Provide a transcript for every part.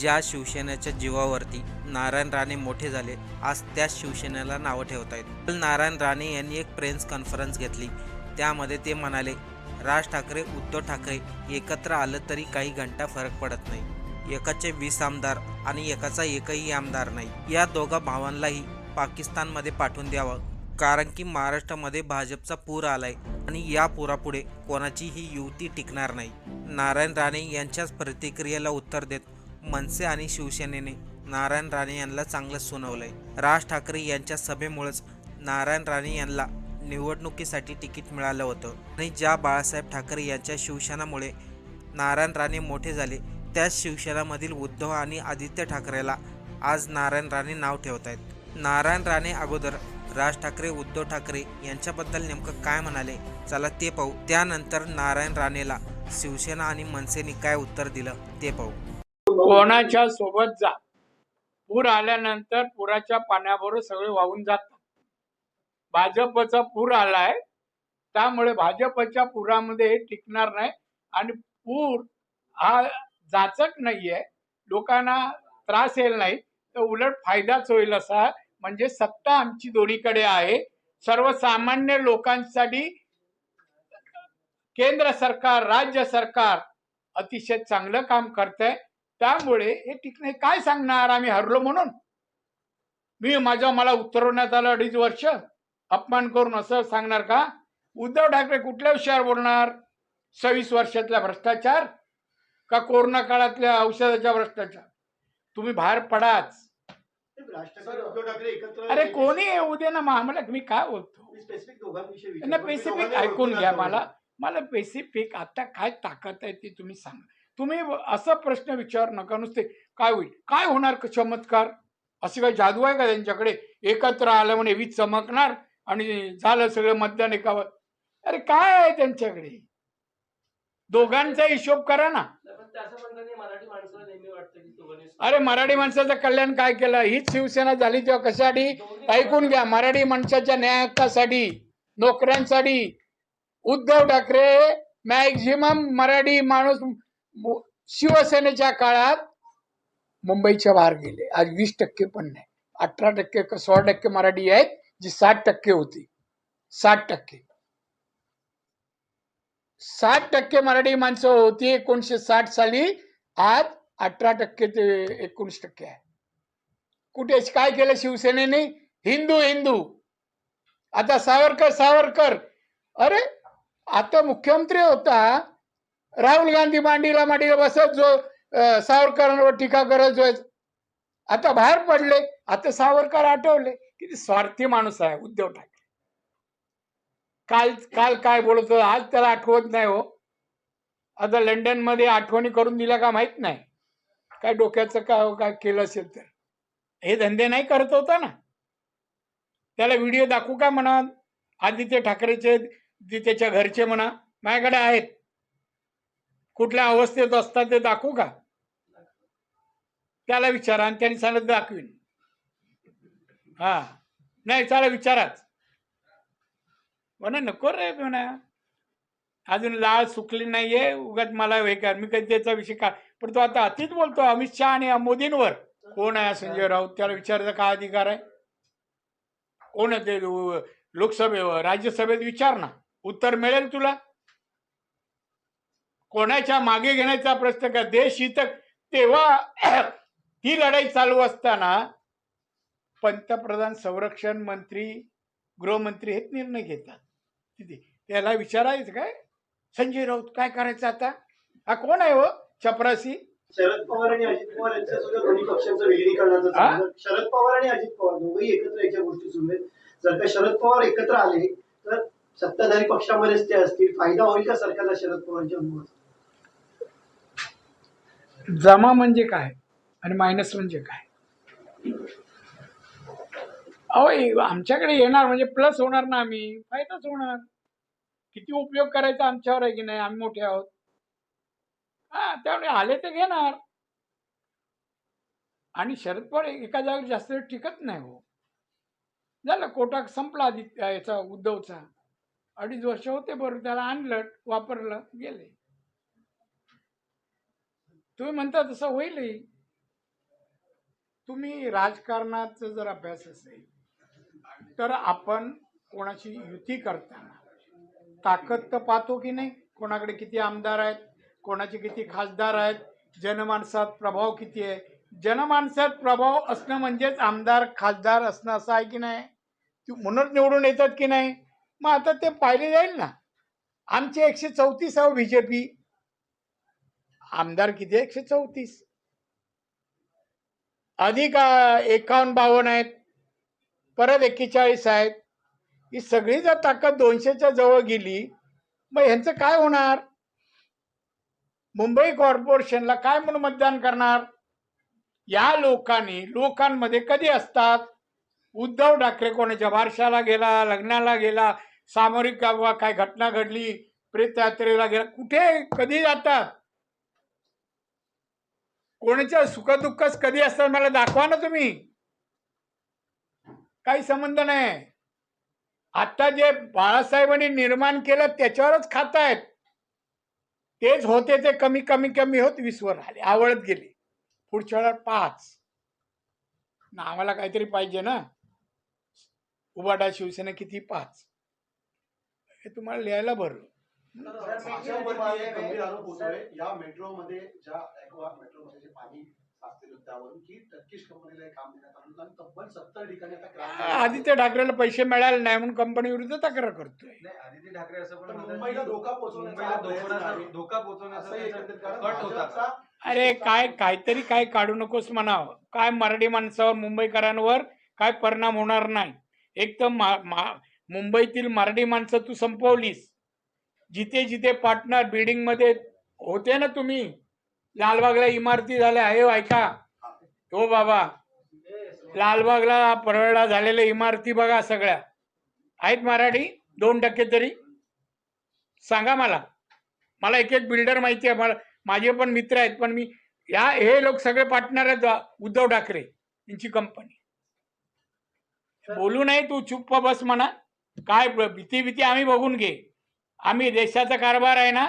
ज्या शिवसेनेच्या जीवावरती नारायण राणे मोठे झाले आज त्याच शिवसेनेला नावं ठेवत आहेत नारायण राणे यांनी एक प्रेस कॉन्फरन्स घेतली. त्यामध्ये ते म्हणाले राज ठाकरे उद्धव ठाकरे एकत्र आलं तरी काही घंटा फरक पडत नाही. एकाचे वीस आमदार आणि एकाचा एकही आमदार नाही. या दोघा भावांनाही पाकिस्तानमध्ये पाठवून द्यावं. कारण की महाराष्ट्रामध्ये भाजपचा पूर आलाय आणि या पुरापुढे कोणाचीही युती टिकणार नाही. नारायण राणे यांच्याच प्रतिक्रियेला उत्तर देत मनसे आणि शिवसेनेने नारायण राणे यांना चांगलं सुनावलंय. राज ठाकरे यांच्या सभेमुळेच नारायण राणे यांना निवडणुकीसाठी तिकीट मिळालं होतं. आणि ज्या बाळासाहेब ठाकरे यांच्या शिवसेनामुळे नारायण राणे मोठे झाले त्याच शिवसेनामधील उद्धव आणि आदित्य ठाकरेला आज नारायण राणे नाव ठेवत आहेत नारायण राणे अगोदर राज ठाकरे उद्धव ठाकरे यांच्याबद्दल नेमकं काय म्हणाले चला ते पाहू. त्यानंतर नारायण राणेला शिवसेना आणि मनसेने काय उत्तर दिलं ते पाहू. कोणाच्या सोबत जा. पूर आल्यानंतर पुराच्या पाण्याबरोबर सगळे वाहून जातात. भाजपचा पूर आलाय त्यामुळे भाजपच्या पुरामध्ये हे टिकणार नाही आणि पूर हा जाचक नाहीये. लोकांना त्रास येईल नाही तर उलट फायदाच होईल असा म्हणजे सत्ता आमची दोन्हीकडे आहे. सर्वसामान्य लोकांसाठी केंद्र सरकार राज्य सरकार अतिशय चांगलं काम करतंय. त्यामुळे हे टिकणे काय सांगणार? आम्ही हरलो म्हणून. मी माझ्या मला उतरवण्यात आलं अडीच वर्ष. अपमान करून असं सांगणार का? उद्धव ठाकरे कुठल्या विषयावर बोलणार? सव्वीस वर्षातला भ्रष्टाचार का कोरोना काळातल्या औषधाच्या भ्रष्टाचार? तुम्ही बाहेर पडाच. अरे कोणी येऊ दे ना आम्हाला मी काय बोलतो? स्पेसिफिक ऐकून घ्या. मला. मला पेसिफिक आता काय ताकद आहे ती तुम्ही सांगा. तुम्ही असं प्रश्न विचार नका. नुसते काय होईल? काय होणार क- चमत्कार? अशी काही जादू आहे का त्यांच्याकडे? एकत्र आलं म्हणे वीज चमकणार आणि झालं सगळं मतदान एकावर. अरे काय आहे त्यांच्याकडे? दोघांचा हिशोब करा ना. अरे मराठी माणसाचं कल्याण काय केलं? हीच शिवसेना झाली तेव्हा कशासाठी? ऐकून घ्या मराठी माणसाच्या न्याय हक्कासाठी नोकऱ्यांसाठी. उद्धव ठाकरे मॅक्झिमम मराठी माणूस शिवसेनेच्या काळात मुंबईच्या बाहेर गेले. आज वीस टक्के पण नाही. अठरा टक्के सोळा टक्के मराठी आहेत जी साठ टक्के होती. साठ टक्के. साठ टक्के मराठी माणसं होती एकोणीशे साठ साली आज अठरा टक्के ते एकोणीस टक्के आहे. कुठे काय केलं शिवसेनेने? हिंदू हिंदू. आता सावरकर सावरकर. अरे आता मुख्यमंत्री होता. राहुल गांधी मांडीला मांडीला बसत जो सावरकरांवर टीका करत जो आता बाहेर पडले आता सावरकर आठवले किती स्वार्थी माणूस आहे उद्धव ठाकरे. काल काल काय बोलत आज त्याला आठवत नाही हो. आता लंडनमध्ये आठवणी करून दिल्या का माहीत नाही. काय डोक्याचं काय हो, काय केलं असेल तर. हे धंदे नाही करत होता ना. त्याला व्हिडिओ दाखवू का म्हणा आदित्य ठाकरेचे त्याच्या घरचे म्हणा माझ्याकडे आहेत. कुठल्या अवस्थेत असतात ते दाखवू का? त्याला विचारा आणि त्यांनी सांगितलं दाखवीन. हा. नाही त्याला विचाराच. म्हणा नको रे म्हणा. अजून लाळ सुकली नाहीये उगाच मला हे कर. मी कधी त्याचा विषय का पण तो आता अतिच बोलतो अमित शहा आणि मोदींवर. कोण आहे संजय राऊत? त्याला विचारायचा काय अधिकार आहे? कोण आहे ते लोकसभेवर राज्यसभेत विचार ना. उत्तर मिळेल तुला? कोणाच्या मागे घेण्याचा प्रश्न का? देश हित तेव्हा ही लढाई चालू असताना पंतप्रधान संरक्षण मंत्री गृहमंत्री हेच निर्णय घेतात. तिथे त्याला विचारायचं काय? संजय राऊत काय करायचं आता? हा कोण आहे हो? चपरासी? शरद पवार आणि अजित पवार यांच्या सुद्धा दोन्ही पक्षांचं विलिनीकरणाचं शरद पवार आणि अजित पवार दोघंही एकत्र याच्या गोष्टी सुरू आहेत. जर का शरद पवार एकत्र आले तर सत्ताधारी पक्षामध्येच ते असतील. फायदा होईल का सरकारला शरद पवारच्या अनुमती जमा म्हणजे काय आणि मायनस म्हणजे काय? अहो आमच्याकडे येणार म्हणजे प्लस होणार ना आम्ही? फायदाच होणार. किती उपयोग करायचा आमच्यावर आहे की नाही? आम्ही मोठे आहोत. हा त्यामुळे आले ते घेणार. आणि शरद पवार एका जागेवर जास्त वेळ टिकत नाही हो. झालं कोटा संपला आधी याचा उद्धवचा. अडीच वर्ष होते बरोबर त्याला आणलं वापरलं गेले. तुम्ही म्हणता तसं होईलही. तुम्ही राजकारणाचा जर अभ्यास असेल तर आपण कोणाची युती करताना ताकद तर पाहतो की नाही? कोणाकडे किती आमदार आहेत? कोणाचे किती खासदार आहेत? जनमानसात प्रभाव किती आहे? जनमानसात प्रभाव असणं म्हणजेच आमदार खासदार असणं असं आहे की नाही? ती म्हणून निवडून येतात की नाही? मग आता ते पाहिले जाईल ना. आमचे एकशे चौतीस आहे बी जे पी आमदार किती एकशे चौतीस. अधिक एकावन्न बावन्न आहेत. परत एक्केचाळीस आहेत. ही सगळी जर ताकद दोनशेच्या जवळ गेली मग ह्यांचं काय होणार? मुंबई कॉर्पोरेशनला काय म्हणून मतदान करणार? या लोकांनी लोकांमध्ये कधी असतात? उद्धव ठाकरे कोणाच्या बारशाला गेला लग्नाला गेला सामरिक काय घटना घडली प्रेतयात्रेला गेला कुठे कधी जातात? कोणाच्या सुखदुःखच कधी असतात मला दाखवा ना तुम्ही. काही संबंध नाही. आता जे बाळासाहेबांनी निर्माण केलं त्याच्यावरच खातायत तेच होते ते कमी कमी कमी होत वीसवर आले आवडत गेले. पुढच्या वेळा पाच. ना आम्हाला काहीतरी पाहिजे ना. उबाडा शिवसेना किती पाच? हे तुम्हाला लिहायला भरलं भाजपवरती एक गंभीर आरोप होतोय. या मेट्रोमध्ये ज्या ऍक्वा मेट्रोमध्ये जे पाणी साचलेलं त्यावरून की टर्किश कंपनीला हे काम देण्यात आलं होतं आणि तब्बल सत्तर ठिकाणी आता क्रांती आदित्य ठाकरेला पैसे मिळाले नाही म्हणून कंपनी विरुद्ध तक्रार करतोय. नाही आदित्य ठाकरे असं पण पण म्हणतात मुंबईला की धोका पोहोचवण्याचा मुंबईला हा प्रयत्न धोका आहे. धोका पोहोचवण्याचा असं एकंदरीत त्याचा कारण कट होता. भाजपचा अरे काय काहीतरी काय काढू नकोस म्हणावं. काय मराठी माणसावर मुंबईकरांवर काय परिणाम होणार नाही. एक तर मा- मा- मुंबईतील मराठी माणसं तू संपवलीस. जिथे जिथे पार्टनर बिल्डिंगमध्ये होते ना तुम्ही लालबागला इमारती झाल्या आहे ऐका. हो बाबा. लालबागला परळला झालेल्या इमारती बघा सगळ्या. आहेत मराठी? दोन टक्के तरी. सांगा मला. मला एक एक बिल्डर माहिती आहे. मला माझे पण मित्र आहेत पण मी या हे लोक सगळे पार्टनर आहेत उद्धव ठाकरे यांची कंपनी बोलू नाही तू चुप्प बस म्हणा. काय भीती भीती आम्ही बघून घे. आम्ही देशाचा कारभार आहे ना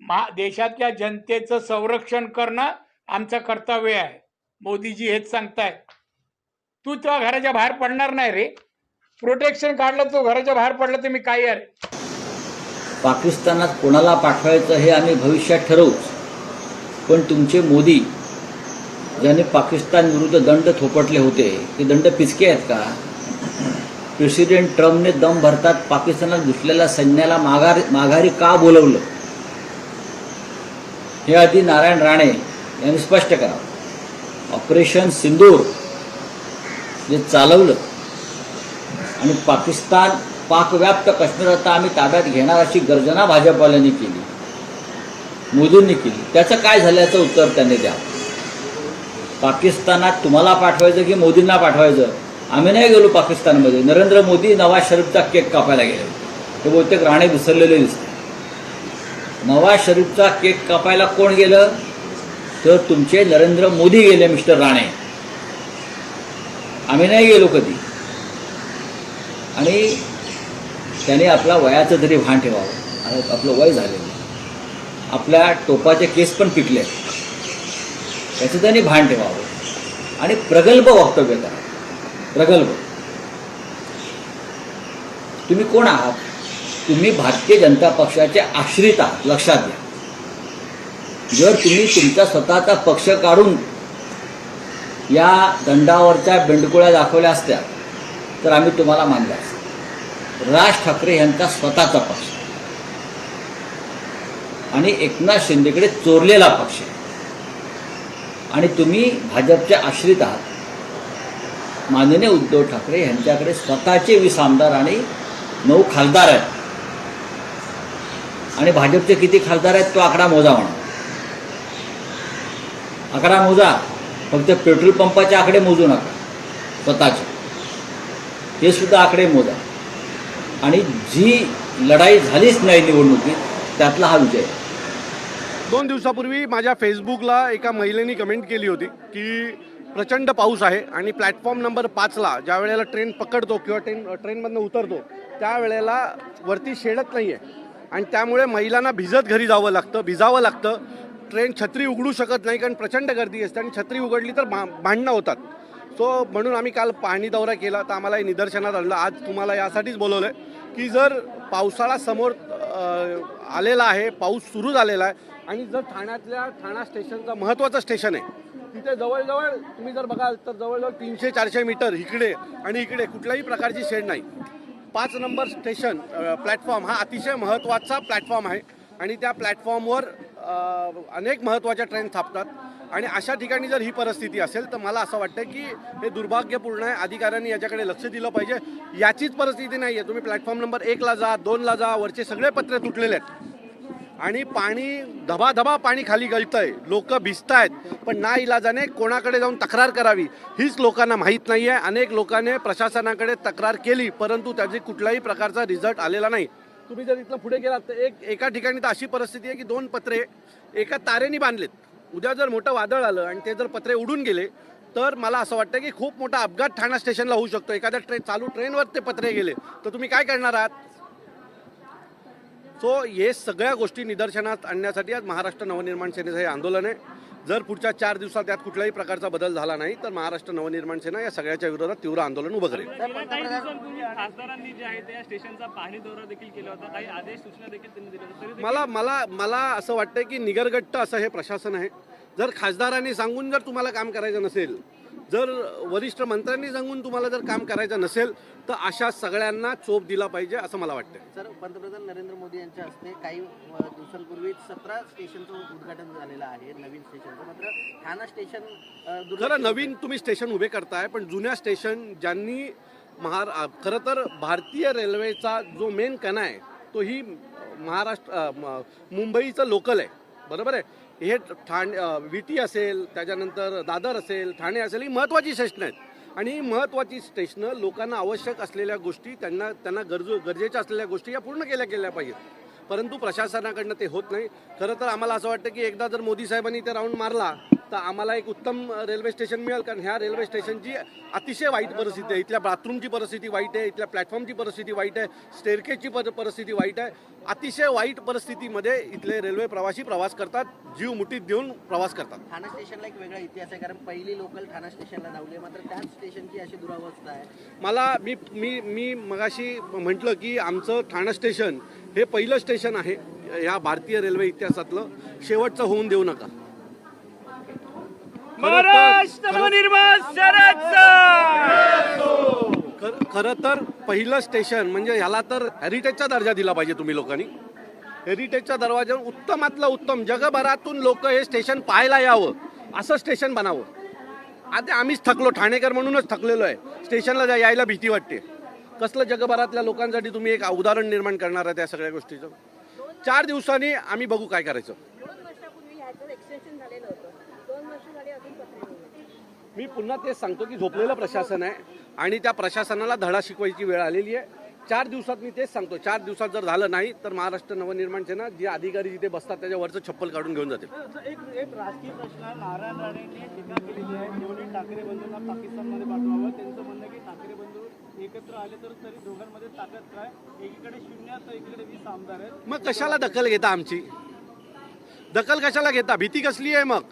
मा देशातल्या जनतेचं संरक्षण करणं आमचं कर्तव्य आहे. मोदीजी हेच सांगताय तू तेव्हा घराच्या बाहेर पडणार नाही रे. प्रोटेक्शन काढलं तो घराच्या बाहेर पडलं तर मी काय अरे. पाकिस्तानात कोणाला पाठवायचं हे आम्ही भविष्यात ठरवूच. पण तुमचे मोदी ज्यांनी पाकिस्तान विरुद्ध दंड थोपटले होते ते दंड पिचके आहेत का? प्रेसिडेंट ट्रम्पने दम भरतात पाकिस्तानात घुसलेल्या सैन्याला माघार माघारी का बोलवलं? हे आधी नारायण राणे यांनी स्पष्ट करावं ऑपरेशन सिंदूर जे चालवलं आणि पाकिस्तान पाकव्याप्त काश्मीर आता आम्ही ताब्यात घेणार अशी गर्जना भाजपवाल्यांनी केली. मोदींनी केली. त्याचं काय झाल्याचं उत्तर त्यांनी द्या. पाकिस्तानात तुम्हाला पाठवायचं की मोदींना पाठवायचं? आम्ही नाही गेलो पाकिस्तानमध्ये. नरेंद्र मोदी नवाज शरीफचा केक कापायला गेले. ते बहुतेक राणे विसरलेले दिसते. नवाज शरीफचा केक कापायला कोण गेलं? तर तुमचे नरेंद्र मोदी गेले मिस्टर राणे. आम्ही नाही गेलो कधी. आणि त्याने आपला वयाचं तरी भान ठेवावं. आणि आपलं वय झालेलं आपल्या टोपाचे केस पण पिकले त्याचं त्यांनी भान ठेवावं. आणि प्रगल्भ वक्तव्य करा. प्रगल्भ तुम्ही कोण आहात? तुम्ही भारतीय जनता पक्षाचे आश्रित आहात लक्षात घ्या. जर तुम्ही तुमचा स्वतःचा पक्ष काढून या दंडावरच्या बेंडकुळ्या दाखवल्या असत्या तर आम्ही तुम्हाला मानलं असतं राज ठाकरे यांचा स्वतःचा पक्ष. आणि एकनाथ शिंदेकडे चोरलेला पक्ष आणि तुम्ही भाजपचे आश्रित आहात. माननीय उद्धव ठाकरे यांच्याकडे स्वतःचे वीस आमदार आणि नऊ खासदार आहेत. आणि भाजपचे किती खासदार आहेत तो आकडा मोजा म्हणा. आकडा मोजा. फक्त पेट्रोल पंपाचे आकडे मोजू नका. स्वतःचे. हे सुद्धा आकडे मोजा. आणि जी लढाई झालीच नाही निवडणुकीत त्यातला हा विजय. दोन दिवसापूर्वी माझ्या फेसबुकला एका महिलेने कमेंट केली होती की प्रचंड पाऊस आहे आणि प्लॅटफॉर्म नंबर पाचला ज्या वेळेला ट्रेन पकडतो किंवा ट्रेन ट्रेनमधनं उतरतो त्यावेळेला वरती शेडत नाही आहे आणि त्यामुळे महिलांना भिजत घरी जावं लागतं भिजावं लागतं. ट्रेन छत्री उघडू शकत नाही कारण प्रचंड गर्दी असते आणि छत्री उघडली तर भा भांडणं होतात. सो म्हणून आम्ही काल पाहणी दौरा केला तर आम्हाला हे निदर्शनात आणलं. आज तुम्हाला यासाठीच बोलवलं आहे की जर पावसाळा समोर आलेला आहे पाऊस सुरू झालेला आहे आणि जर ठाण्यातल्या ठाणा स्टेशनचं महत्त्वाचं स्टेशन आहे तिथे जवळजवळ तुम्ही जर बघाल तर जवळजवळ तीनशे चारशे मीटर इकडे आणि इकडे कुठल्याही प्रकारची शेड नाही. पाच नंबर स्टेशन प्लॅटफॉर्म हा अतिशय महत्त्वाचा प्लॅटफॉर्म आहे आणि त्या प्लॅटफॉर्मवर अनेक महत्त्वाच्या ट्रेन थांबतात. आणि अशा ठिकाणी जर ही परिस्थिती असेल तर मला असं वाटतं की हे दुर्भाग्यपूर्ण आहे. अधिकाऱ्यांनी याच्याकडे लक्ष दिलं पाहिजे. याचीच परिस्थिती नाही आहे तुम्ही प्लॅटफॉर्म नंबर एकला जा दोनला जा वरचे सगळे पत्रे तुटलेले आहेत. आणि पाणी धबाधबा पाणी खाली गळतंय. लोक आहेत पण ना इलाजाने कोणाकडे जाऊन तक्रार करावी हीच लोकांना माहीत नाही आहे अनेक लोकांनी प्रशासनाकडे तक्रार केली परंतु त्याची कुठल्याही प्रकारचा रिझल्ट आलेला नाही. तुम्ही जर इथलं पुढे गेलात तर एक एका ठिकाणी तर अशी परिस्थिती आहे की दोन पत्रे एका तारेने बांधलेत. उद्या जर मोठं वादळ आलं आणि ते जर पत्रे उडून गेले तर मला असं वाटतं की खूप मोठा अपघात ठाणा स्टेशनला होऊ शकतो. एखाद्या ट्रेन चालू ट्रेनवर ते पत्रे गेले तर तुम्ही काय करणार आहात? सो हे सगळ्या गोष्टी निदर्शनात आणण्यासाठी आज महाराष्ट्र नवनिर्माण सेनेचं हे आंदोलन आहे. जर पुढच्या चार दिवसात यात कुठलाही प्रकारचा बदल झाला नाही तर महाराष्ट्र नवनिर्माण सेना या सगळ्याच्या विरोधात तीव्र आंदोलन उभं करेल. मला मला मला असं वाटतं की निगरगट्ट असं हे प्रशासन आहे. जर खासदारांनी सांगून जर तुम्हाला काम करायचं नसेल जर वरिष्ठ मंत्र्यांनी सांगून तुम्हाला जर काम करायचं नसेल तर अशा सगळ्यांना चोप दिला पाहिजे असं मला वाटतं सर पंतप्रधान नरेंद्र मोदी यांच्या हस्ते काही दिवसांपूर्वी सतरा स्टेशनचं उद्घाटन झालेलं आहे नवीन स्टेशनचं. मात्र ठाणा स्टेशन खरं. नवीन तुम्ही स्टेशन उभे करताय पण जुन्या स्टेशन ज्यांनी महार खरं तर भारतीय रेल्वेचा जो मेन कणा आहे तो ही महाराष्ट्र मुंबईचं लोकल आहे. बरोबर आहे? हे ठाणे विटी टी असेल त्याच्यानंतर दादर असेल ठाणे असेल ही महत्त्वाची स्टेशनं आहेत. आणि ही महत्त्वाची स्टेशनं लोकांना आवश्यक असलेल्या गोष्टी त्यांना त्यांना गरजू गरजेच्या असलेल्या गोष्टी या पूर्ण केल्या गेल्या पाहिजेत. परंतु प्रशासनाकडनं ते होत नाही. खरं तर आम्हाला असं वाटतं की एकदा जर मोदी साहेबांनी ते राऊंड मारला तर आम्हाला एक उत्तम रेल्वे स्टेशन मिळेल. कारण ह्या रेल्वे स्टेशनची अतिशय वाईट परिस्थिती आहे. इथल्या बाथरूमची परिस्थिती वाईट आहे इथल्या प्लॅटफॉर्मची परिस्थिती वाईट आहे स्टेअरकेजची पर परिस्थिती वाईट आहे. अतिशय वाईट परिस्थितीमध्ये इथले रेल्वे प्रवासी प्रवास करतात जीव मुठीत देऊन प्रवास करतात. ठाणा स्टेशनला एक वेगळा इतिहास आहे कारण पहिली लोकल ठाणा स्टेशनला धावली मात्र त्याच स्टेशनची अशी दुरावस्था आहे. मला मी मी मी मगाशी म्हटलं की आमचं ठाणं स्टेशन हे पहिलं स्टेशन आहे ह्या भारतीय रेल्वे इतिहासातलं. शेवटचं होऊन देऊ नका. महाराष्ट्र नवनिर्माण खर- खरं तर पहिलं स्टेशन म्हणजे ह्याला तर हेरिटेजचा दर्जा दिला पाहिजे तुम्ही लोकांनी. हेरिटेजच्या दरवाज्यावर उत्तमातलं उत्तम. जगभरातून लोक हे स्टेशन पाहायला यावं. असं स्टेशन बनावं. आता आम्हीच थकलो. ठाणेकर म्हणूनच थकलेलो आहे. स्टेशनला जा यायला भीती वाटते. कसलं जगभरातल्या लोकांसाठी तुम्ही एक उदाहरण निर्माण करणार आहे त्या सगळ्या गोष्टीचं? चार दिवसांनी आम्ही बघू काय करायचं. मी पुन्हा तेच सांगतो की झोपलेलं प्रशासन आहे आणि त्या प्रशासनाला धडा शिकवायची वेळ आलेली आहे. चार दिवसात मी तेच सांगतो. चार दिवसात जर झालं नाही तर महाराष्ट्र नवनिर्माण सेना जे अधिकारी जिथे बसतात त्याच्यावरचं चप्पल काढून घेऊन जाते. एक एक राजकीय प्रश्न. नारायण राणेंनी टीका केलेली आहे. ठाकरे बंधूंना पाकिस्तानमध्ये पाठवावं त्यांचं म्हणणं की ठाकरे बंधू एकत्र आले तर तरी दोघांमध्ये ताकद काय? एकीकडे शून्य तर एकीकडे वीस आमदार आहेत. मग कशाला दखल घेता आमची? दखल कशाला घेता? भीती कसली आहे मग?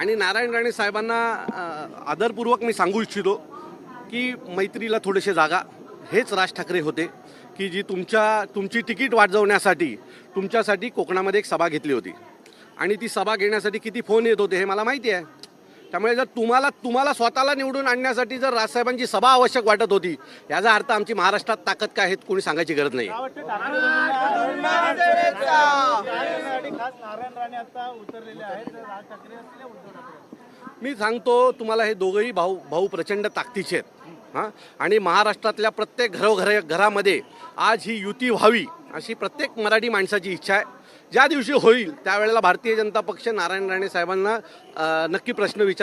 आणि नारायण राणे साहेबांना आदरपूर्वक मी सांगू इच्छितो की मैत्रीला थोडेसे जागा. हेच राज ठाकरे होते की जी तुमच्या तुमची तिकीट वाजवण्यासाठी तुमच्यासाठी कोकणामध्ये एक सभा घेतली होती. आणि ती सभा घेण्यासाठी किती फोन येत होते हे मला माहिती आहे. त्यामुळे जर तुम्हाला तुम्हाला स्वतःला निवडून आणण्यासाठी जर राजसाहेबांची सभा आवश्यक वाटत होती याचा अर्थ आमची महाराष्ट्रात ताकद काय आहेत कोणी सांगायची गरज नाही. मी सांगतो तुम्हाला हे दोघंही भाऊ भाऊ प्रचंड ताकदीचे आहेत. हां? आणि महाराष्ट्रातल्या प्रत्येक घरोघर घरामध्ये आज ही युती व्हावी अशी प्रत्येक मराठी माणसाची इच्छा आहे. ज्या दिवशी होईल त्यावेळेला भारतीय जनता पक्ष नारायण राणे साहेबांना नक्की प्रश्न विचारेल.